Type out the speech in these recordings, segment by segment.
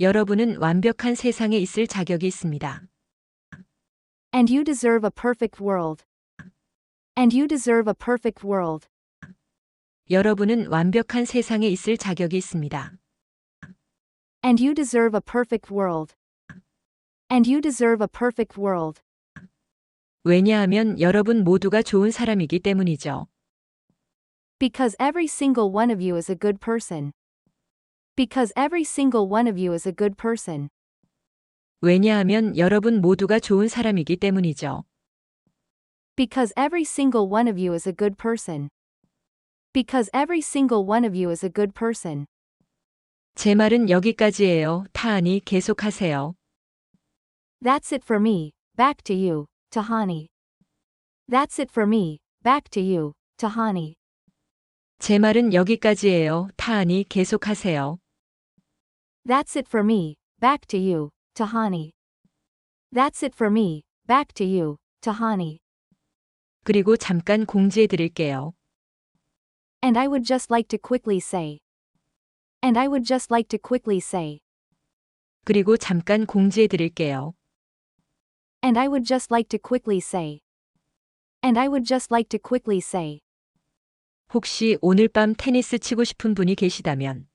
여러분은 완벽한 세상에 있을 자격이 있습니다. And you deserve a perfect world. And you deserve a perfect world. 여러분은 완벽한 세상에 있을 자격이 있습니다. And you deserve a perfect world. And you deserve a perfect world. 왜냐하면 여러분 모두가 좋은 사람이기 때문이죠. Because every single one of you is a good person. Because every single one of you is a good person. 왜냐하면 여러분 모두가 좋은 사람이기 때문이죠. Because every single one of you is a good person. Because every single one of you is a good person. 제 말은 여기까지예요. 타하니 계속하세요. That's it for me, back to you, Tahani. That's it for me, back to you, Tahani. 제 말은 여기까지예요. 타하니 계속하세요. That's it for me, back to you, Tahani. That's it for me, back to you, Tahani. 그리고 잠깐 공지해 드릴게요. And I would just like to quickly say. And I would just like to quickly say. 그리고 잠깐 공지해 드릴게요. And I would just like to quickly say. And I would just like to quickly say. 혹시 오늘 밤 테니스 치고 싶은 분이 계시다면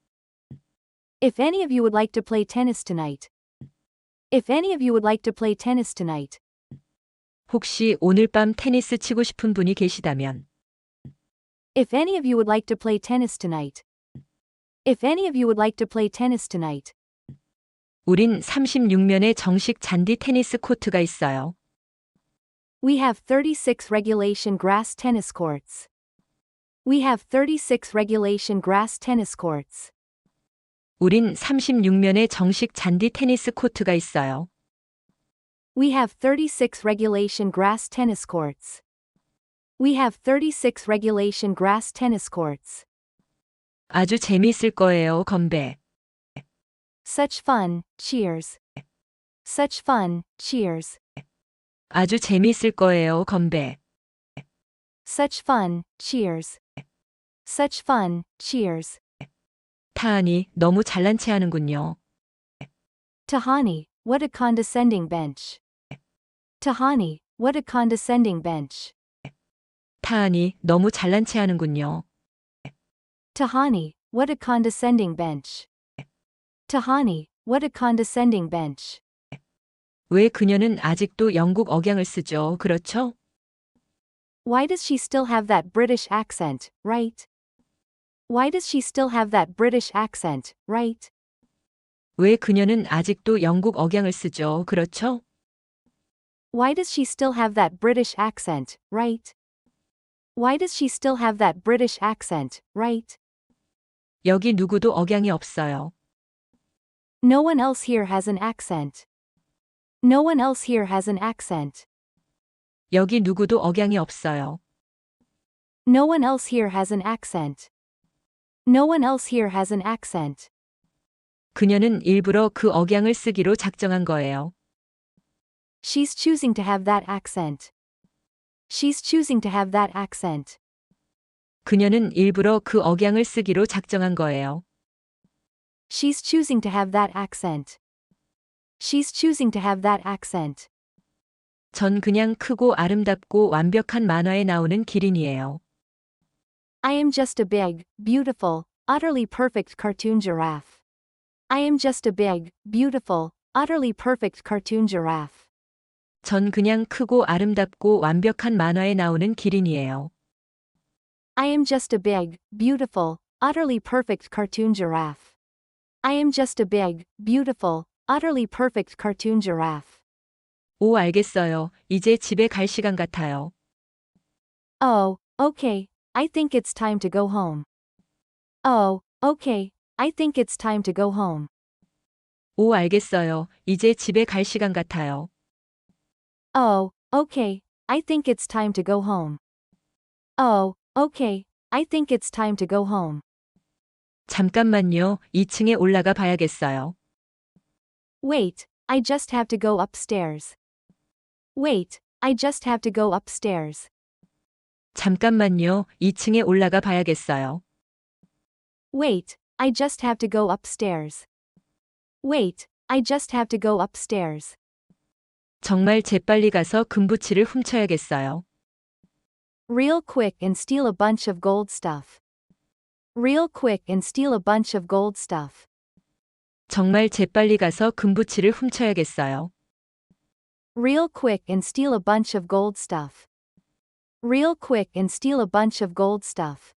If any of you would like to play tennis tonight. If any of you would like to play tennis tonight. 혹시 오늘 밤 테니스 치고 싶은 분이 계시다면 If any of you would like to play tennis tonight. If any of you would like to play tennis tonight. 우린 36면의 정식 잔디 테니스 코트가 있어요. We have 36 regulation grass tennis courts. We have 36 regulation grass tennis courts. 우린 36면의 정식 잔디 테니스 코트가 있어요. We have 36 regulation grass tennis courts. We have 36 regulation grass tennis courts. 아주 재미있을 거예요, 건배. Such fun, cheers. Such fun, cheers. 아주 재미있을 거예요, 건배. Such fun, cheers. Such fun, cheers. 타하니 너무 잘난 체 하는군요. Tahani, what a condescending bench. Tahani, what a condescending bench. 타하니 너무 잘난 체 하는군요. Tahani, what a condescending bench. Tahani, what a condescending bench. 왜 그녀는 아직도 영국 억양을 쓰죠, 그렇죠? Why does she still have that British accent, right? Why does she still have that British accent, right? 왜 그녀는 아직도 영국 억양을 쓰죠, 그렇죠? Why does she still have that British accent, right? Why does she still have that British accent, right? 여기 누구도 억양이 없어요. No one else here has an accent. No one else here has an accent. 여기 누구도 억양이 없어요. No one else here has an accent. No one else here has an accent. 그녀는 일부러 그 억양을 쓰기로 작정한 거예요. She's choosing to have that accent. She's choosing to have that accent. 그녀는 일부러 그 억양을 쓰기로 작정한 거예요. She's choosing to have that accent. She's choosing to have that accent. 전 그냥 크고 아름답고 완벽한 만화에 나오는 기린이에요. I am just a big, beautiful, utterly perfect cartoon giraffe. I am just a big, beautiful, utterly perfect cartoon giraffe. 전 그냥 크고 아름답고 완벽한 만화에 나오는 기린이에요. I am just a big, beautiful, utterly perfect cartoon giraffe. I am just a big, beautiful, utterly perfect cartoon giraffe. 오, 알겠어요. 이제 집에 갈 시간 같아요. Oh, okay, I think it's time to go home. Oh, okay, I think it's time to go home. 오, 알겠어요. 이제 집에 갈 시간 같아요. Oh, okay, I think it's time to go home. Oh, okay, I think it's time to go home. 잠깐만요. 2층에 올라가 봐야겠어요. Wait, I just have to go upstairs. Wait, I just have to go upstairs. 잠깐만요. 2층에 올라가 봐야겠어요. Wait, I just have to go upstairs. Wait, I just have to go upstairs. 정말 재빨리 가서 금부치를 훔쳐야겠어요. Real quick and steal a bunch of gold stuff. Real quick and steal a bunch of gold stuff. 정말 재빨리 가서 금부치를 훔쳐야겠어요. Real quick and steal a bunch of gold stuff. Real quick and steal a bunch of gold stuff.